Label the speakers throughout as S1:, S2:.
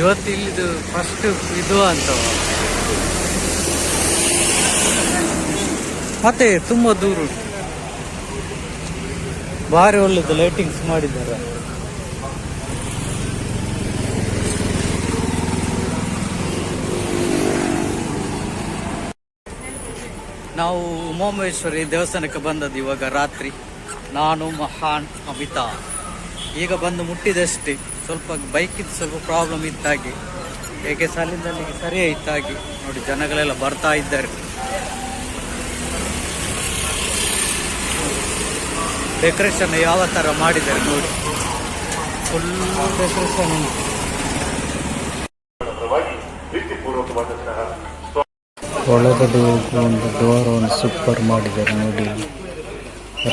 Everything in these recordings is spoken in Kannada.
S1: ಇವತ್ತು ಇಲ್ಲಿದು ಫಸ್ಟ್ ಇದು ಅಂತ. ಮತ್ತೆ ತುಂಬಾ ದೂರ. ಭಾರಿ ಒಳ್ಳೇದು ಲೈಟಿಂಗ್ಸ್ ಮಾಡಿದ್ದಾರೆ. ನಾವು ಉಮಾಮೇಶ್ವರಿ ದೇವಸ್ಥಾನಕ್ಕೆ ಬಂದದ್ದು ಇವಾಗ ರಾತ್ರಿ. ನಾನು, ಮಹಾನ್, ಅಮಿತಾ. ಈಗ ಬಂದು ಮುಟ್ಟಿದಷ್ಟೇ. ಸ್ವಲ್ಪ ಬೈಕಿದ್ದು ಸ್ವಲ್ಪ ಪ್ರಾಬ್ಲಮ್ ಇತ್ತಾಗಿ ಹೇಗೆ ಸಾಲಿಂದಲ್ಲಿಗೆ ಸರಿ ಇತ್ತಾಗಿ ನೋಡಿ ಜನಗಳೆಲ್ಲ ಬರ್ತಾ ಇದ್ದಾರೆ. ಡೆಕೋರೇಷನ್ ಯಾವ ಥರ ಮಾಡಿದ್ದಾರೆ ನೋಡಿ. ಫುಲ್ ಡೆಕೋರೇಷನ್ ಉಂಟು. ಒಳಗಡೆ ಡೋರ್ ಒಂದು ಸೂಪರ್ ಮಾಡಿದ್ದಾರೆ ನೋಡಿ.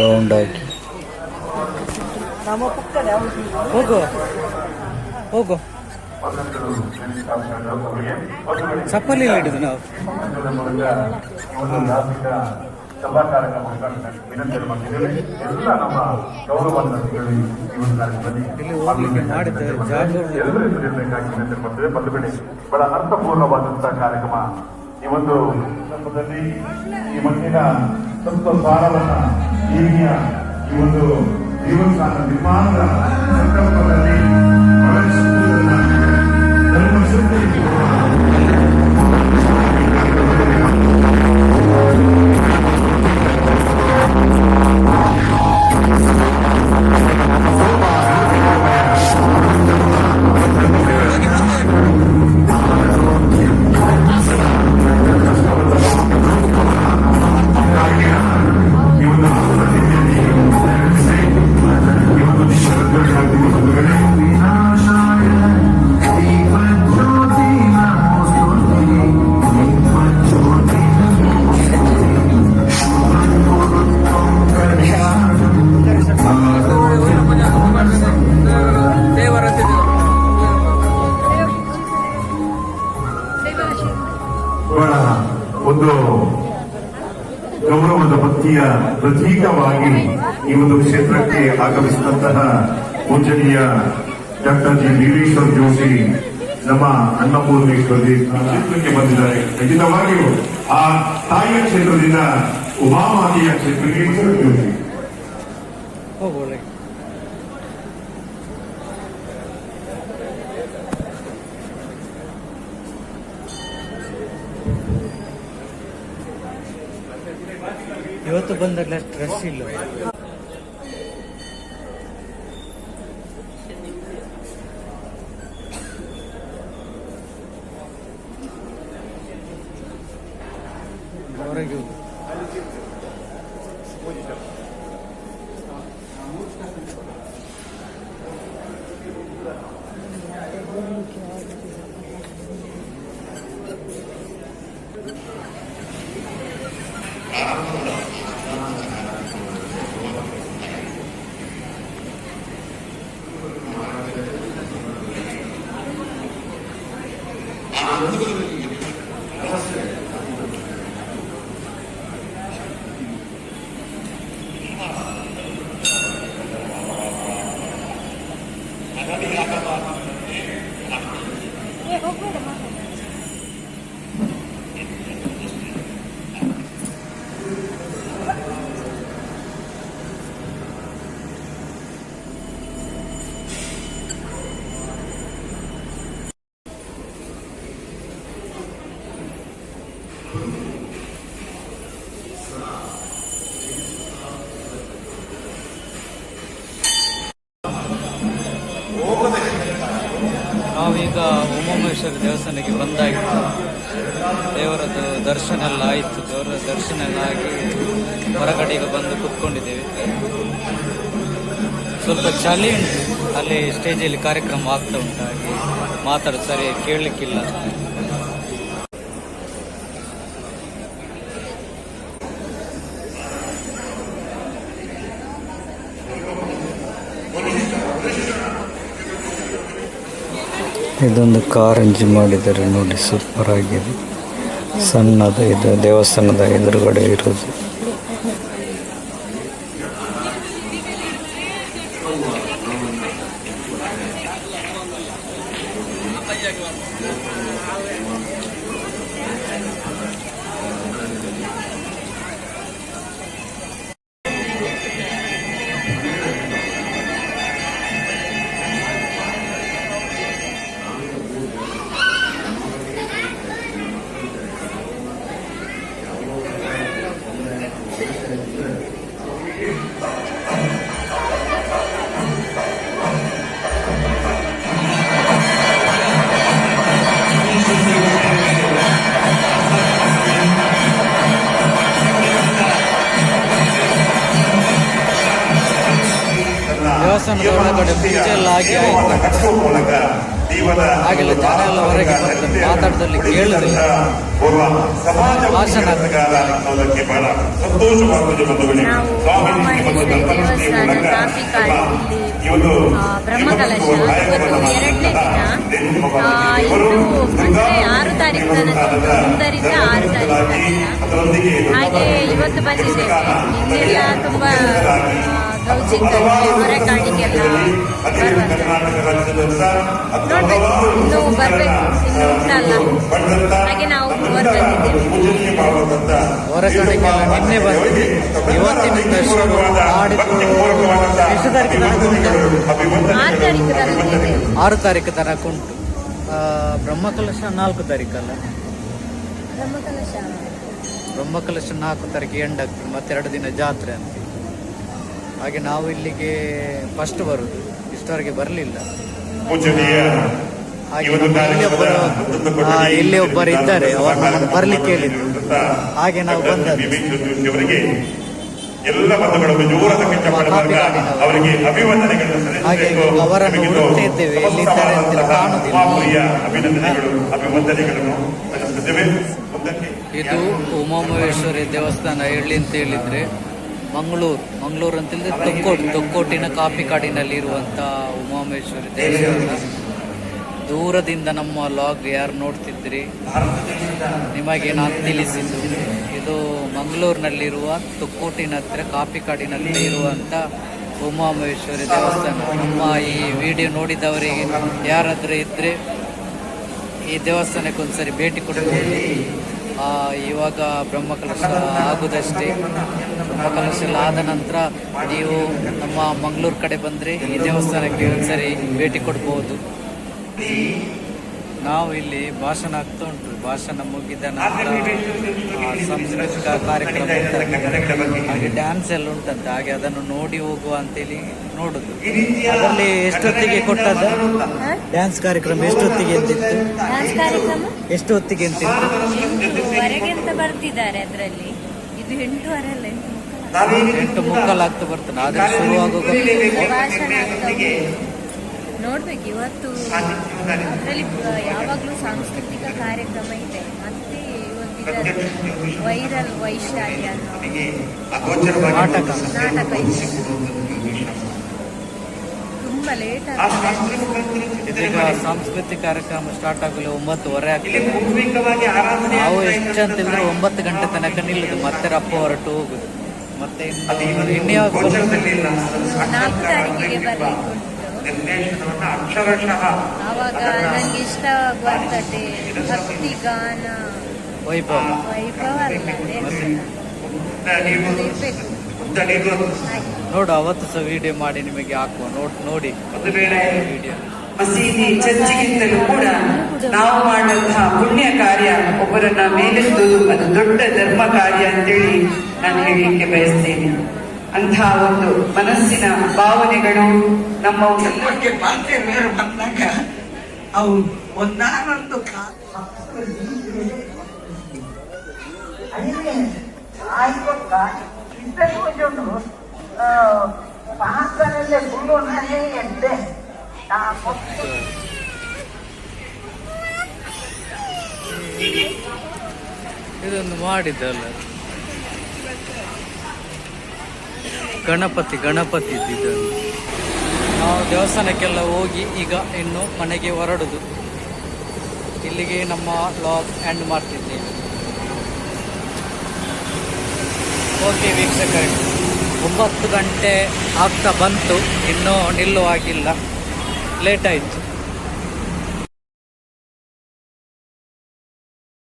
S1: ರೌಂಡ್ ಆಗಿ. ಹೋಗು. ಹೋಗು ಚಪ್ಪಲಿ ಹಿಡಿದು ನಾವು ಸಭಾ ಜಾಗ ಉಂಟು.
S2: ಬಹಳ ಅರ್ಥಪೂರ್ಣವಾದಂತಹ ಕಾರ್ಯಕ್ರಮ ಈ ಒಂದು ಸಂದರ್ಭದಲ್ಲಿ ಈ ಮಣ್ಣಿನ ಸ್ವಲ್ಪ ಸಾರವನ್ನ ಈ ಒಂದು ದೇವಸ್ಥಾನ ನಿರ್ಮಾಣದ ಸಂಕಲ್ಪದಲ್ಲಿ ಅಳವಡಿಸಿರುವುದನ್ನ ಧರ್ಮಶಕ್ತಿ ಬಹಳ ಗೌರವದ ಭಕ್ತಿಯ ಪ್ರತೀಕವಾಗಿ ಈ ಒಂದು ಕ್ಷೇತ್ರಕ್ಕೆ ಆಗಮಿಸಿದಂತಹ ಪೂಜನೀಯ ಡಾಕ್ಟರ್ ಜಿ ವೀರೇಶ್ವರ ಜೋಶಿ ನಮ್ಮ ಅನ್ನಪೂರ್ಣೇಶ್ವರಿ ಕ್ಷೇತ್ರಕ್ಕೆ ಬಂದಿದ್ದಾರೆ. ಖಂಡಿತವಾಗಿಯೂ ಆ ತಾಯಿಯ ಕ್ಷೇತ್ರದಿಂದ ಉಮಾಮಾತೆಯ ಕ್ಷೇತ್ರಕ್ಕೆ ಜೋಶಿ
S1: ಇವತ್ತು ಬಂದಾಗ ಸ್ಟ್ರೆಸ್ ಇಲ್ಲ. ಹೊರಗೆ ಹೋಗು. ನಾವೀಗ ದೇವಸ್ಥಾನಕ್ಕೆ ಬಂದಾಗಿತ್ತು. ದೇವರದ್ದು ದರ್ಶನ ಎಲ್ಲ ಆಯಿತು. ದೇವರ ದರ್ಶನ ಎಲ್ಲ ಆಗಿ ಹೊರಗಡೆಗೆ ಬಂದು ಕುತ್ಕೊಂಡಿದ್ದೇವೆ. ಸ್ವಲ್ಪ ಚಳಿ ಉಂಟು. ಅಲ್ಲಿ ಸ್ಟೇಜಲ್ಲಿ ಕಾರ್ಯಕ್ರಮ ಆಗ್ತಾ ಉಂಟು. ಹಾಗೆ ಮಾತಾಡೋದು ಸರಿ ಕೇಳಲಿಕ್ಕಿಲ್ಲ. ಇದೊಂದು ಕಾರಂಜಿ ಮಾಡಿದ್ದಾರೆ ನೋಡಿ ಸೂಪರ್ ಆಗಿದೆ. ಸಣ್ಣದ ಇದು ದೇವಸ್ಥಾನದ ಎದುರುಗಡೆ ಇರೋದು. ದೇವಸ್ಥಾನದ ಒಳಗಡೆ
S2: ಜೀವನ
S1: ಹಾಗೆಲ್ಲ ಜನ ಎಲ್ಲ ಹೊರಗೆ ಮಾತಾಡದಲ್ಲಿ ಕೇಳಿದ್ರೆ ಭಾಷಣ
S3: ಬ್ರಹ್ಮಕಲಶ ಇವತ್ತು ಎರಡನೇ ದಿನ. ಅಂದ್ರೆ ಆರು ತಾರೀಕು ತನಕ ಒಂದರಿಂದ ಆರು ತಾರೀಕು ಹಾಗೆ ಇವತ್ತು ಬಂದಿದ್ದೇವೆ ಇಲ್ಲಿ ತುಂಬಾ ನೋಡ್ಬೇಕು ಇನ್ನು ಬರ್ಬೇಕು. ಇನ್ನು ಉಂಟಲ್ಲ ಹಾಗೆ ನಾವು
S1: ನಿನ್ನೆ ಬಂದಿದೆ ಇವತ್ತಿನ ಮಾಡಿದ್ದು ಎಷ್ಟು ತಾರೀಕು ತನಕ
S3: ಆರು ತಾರೀಕು ತನಕ
S1: ಉಂಟು. ಬ್ರಹ್ಮಕಲಶ ನಾಲ್ಕು ತಾರೀಕಲ್ಲ?
S3: ಬ್ರಹ್ಮಕಲಶ
S1: ನಾಲ್ಕು ತಾರೀಕು ಎಂಡ್ ಆಗ್ತದೆ ಮತ್ತೆರಡು ದಿನ ಜಾತ್ರೆ ಅಂತ. ಹಾಗೆ ನಾವು ಇಲ್ಲಿಗೆ ಫಸ್ಟ್ ಬರುದು. ಇಷ್ಟವರೆಗೆ ಬರಲಿಲ್ಲ. ಹಾಗೆ ಇಲ್ಲಿ ಒಬ್ಬರು ಆ, ಇಲ್ಲಿ ಒಬ್ಬರು ಇದ್ದಾರೆ. ಅವರು ನಮ್ಮನ್ನು ಬರ್ಲಿಕ್ಕೆ ಹೇಳಿದ್ರು ಹಾಗೆ ನಾವು ಬಂದದ್ದು.
S2: ಎಲ್ಲ ಜೋರದ ಅವರಿಗೆ ಅಭಿವಂದನೆಗಳನ್ನು
S1: ಹಾಗೆ. ಅವರನ್ನು ಹುಡುಕ್ತಾ ಇದ್ದೇವೆ, ಎಲ್ಲಿದ್ದಾರೆ ಅಂತ ಕಾಣುವುದಿಲ್ಲ.
S2: ಅಭಿನಂದನೆಗಳು ಅಭಿವಂದನೆಗಳನ್ನು ಸಲ್ಲಿಸುತ್ತೇವೆ. ಮುಂದಕ್ಕೆ
S1: ಇದು ಉಮಾಮಹೇಶ್ವರಿ ದೇವಸ್ಥಾನ ಎಲ್ಲಿ ಅಂತ ಹೇಳಿದ್ರೆ ಮಂಗಳೂರು. ಮಂಗಳೂರು ಅಂತ ಹೇಳಿದ್ರೆ ತೊಕ್ಕೋಟು, ತೊಕ್ಕೋಟಿನ ಕಾಫಿ ಕಾಡಿನಲ್ಲಿ ಇರುವಂತ ಉಮಾಮೇಶ್ವರಿ ದೇವಸ್ಥಾನ. ದೂರದಿಂದ ನಮ್ಮ ಲಾಗ್ ಯಾರು ನೋಡ್ತಿದ್ರಿ ನಿಮಗೆ ನಾನು ತಿಳಿಸಿದ್ದು? ಇದು ಮಂಗಳೂರಿನಲ್ಲಿರುವ ತೊಕ್ಕೋಟಿನ ಹತ್ರ, ಕಾಫಿ ಕಾಡಿನಲ್ಲಿ ಇರುವಂತ ಉಮಾಮಹೇಶ್ವರಿ ದೇವಸ್ಥಾನ. ನಮ್ಮ ಈ ವಿಡಿಯೋ ನೋಡಿದವರಿಗೆ ಯಾರಾದರೂ ಇದ್ರೆ ಈ ದೇವಸ್ಥಾನಕ್ಕೆ ಒಂದ್ಸರಿ ಭೇಟಿ ಕೊಡಬಹುದು ಇವಾಗ ಬ್ರಹ್ಮಕಲಶ ಆಗುದಷ್ಟೇ. ಬ್ರಹ್ಮಕಲಶ ಎಲ್ಲ ಆದ ನಂತರ ನೀವು ನಮ್ಮ ಮಂಗಳೂರು ಕಡೆ ಬಂದರೆ ಈ ದೇವಸ್ಥಾನಕ್ಕೆ ಒಂದ್ಸರಿ ಭೇಟಿ ಕೊಡ್ಬೋದು. ನಾವು ಇಲ್ಲಿ ಭಾಷಣ ಆಗ್ತಾ ಉಂಟು. ಭಾಷಣ ಮುಗಿದ ನಂತರ ಆ, ಸಾಂಸ್ಕೃತಿಕ ಕಾರ್ಯಕ್ರಮ. ಹಾಗೆ ಡ್ಯಾನ್ಸ್ ಎಲ್ಲ ಉಂಟಂತೆ. ಹಾಗೆ ಅದನ್ನು ನೋಡಿ ಹೋಗುವ ಅಂತೇಳಿ ನೋಡುದು. ಅದರಲ್ಲಿ ಎಷ್ಟೊತ್ತಿಗೆ ಕೊಟ್ಟದ್ದು? ಡ್ಯಾನ್ಸ್ ಕಾರ್ಯಕ್ರಮ ಎಷ್ಟೊತ್ತಿಗೆ ಅಂತಿತ್ತು?
S3: ಎಷ್ಟೊತ್ತಿಗೆ ಕಾರ್ಯಕ್ರಮ?
S1: ಎಷ್ಟು ಹೊತ್ತಿಗೆ ಎಂತಿತ್ತು
S3: ಎಂಟುವರೆಗೆ ಅಂತ ಬರ್ತಿದ್ದಾರೆ ಅದರಲ್ಲಿ. ಇದು ಎಂಟೂವರೆ ಅಲ್ಲ ಎಂಟು
S1: ಮುಕ್ಕಲಾಗ್ತಾ ಬರ್ತಾನೆ ಆದ್ರೆ
S3: ಉಂಟು. ನೋಡ್ಬೇಕು ಇವತ್ತು ಅದರಲ್ಲಿ ಯಾವಾಗಲೂ ಸಾಂಸ್ಕೃತಿಕ ಕಾರ್ಯಕ್ರಮ ಇದೆ. ಮತ್ತೆ ವೈರಲ್ ವೈಶಾಲಿ ಅನ್ನೋ
S1: ನಾಟಕ.
S3: ಇದೆ. ತುಂಬಾ ಲೇಟ್
S1: ಈಗ ಸಾಂಸ್ಕೃತಿಕ ಕಾರ್ಯಕ್ರಮ ಸ್ಟಾರ್ಟ್ ಆಗಲು ಒಂಬತ್ತುವರೆ ಆಗ್ತದೆ. ನಾವು ಎಷ್ಟು ಒಂಬತ್ತು ಗಂಟೆ ತನಕ ನಿಲ್ಲುದು ಮತ್ತೆ ರಪ್ಪ ಹೊರಟು ಹೋಗುದು ಮತ್ತೆ ಇನ್ನೂ?
S3: ನಾಲ್ಕು ತಾರೀಕಿಗೆ ಬರ್ಲಿಕ್ಕೆ ಅಕ್ಷರಶಃ ಆವಾಗ ನನಗೆ ಇಷ್ಟವಾಗುವಂಥದ್ದೇ ಭಕ್ತಿ ಗಾನ.
S1: ವೈಭವ.
S3: ವೈಭವ ಅಲ್ಲ ದೇವಸ್ಥಾನ ಇರ್ಬೇಕು. ಹಾಗೆ
S1: ನೋಡು ಅವತ್ತು ಸಹ ವಿಡಿಯೋ ಮಾಡಿ ನಿಮಗೆ ಹಾಕುವ. ನೋಡ್ ನೋಡಿ.
S4: ಮಸೀದಿ ಚರ್ಚಿಗಿಂತಲೂ ಕೂಡ ನಾವು ಮಾಡುವಂತಹ ಪುಣ್ಯ ಕಾರ್ಯ ಒಬ್ಬರನ್ನ ಮೇಲೆತ್ತುವುದು ಅದು ದೊಡ್ಡ ಧರ್ಮ ಕಾರ್ಯ ಅಂತೇಳಿ ನಾನು ಹೇಳಲಿಕ್ಕೆ ಬಯಸ್ತೇನೆ. ಅಂತಹ ಒಂದು ಮನಸ್ಸಿನ ಭಾವನೆಗಳು ನಮ್ಮ ಒಂದು
S5: ಮಾತ್ರ ಮೇರು ಬಂದಾಗ ಅವು ಒಂದಾನೊಂದು ಪಾತ್ರದಲ್ಲೇ ಎಂದೆ. ನಾ ಕೊಟ್ಟು.
S1: ಇದೊಂದು ಮಾಡಿದ್ದಲ್ಲ. ಗಣಪತಿ ಗಣಪತಿ ನಾವು ದೇವಸ್ಥಾನಕ್ಕೆಲ್ಲ ಹೋಗಿ ಈಗ ಇನ್ನು ಮನೆಗೆ ಹೊರಡುದು. ಇಲ್ಲಿಗೆ ನಮ್ಮ ಲಾಗ್ ಎಂಡ್ ಮಾಡ್ತಿದ್ದೇವೆ. ಓಕೆ ವೀಕ್ಷಕರೇ. ಒಂಬತ್ತು ಗಂಟೆ ಆಗ್ತಾ ಬಂತು. ಇನ್ನೂ ನಿಲ್ಲುವಾಗಿಲ್ಲ. ಲೇಟ್ ಆಯಿತು.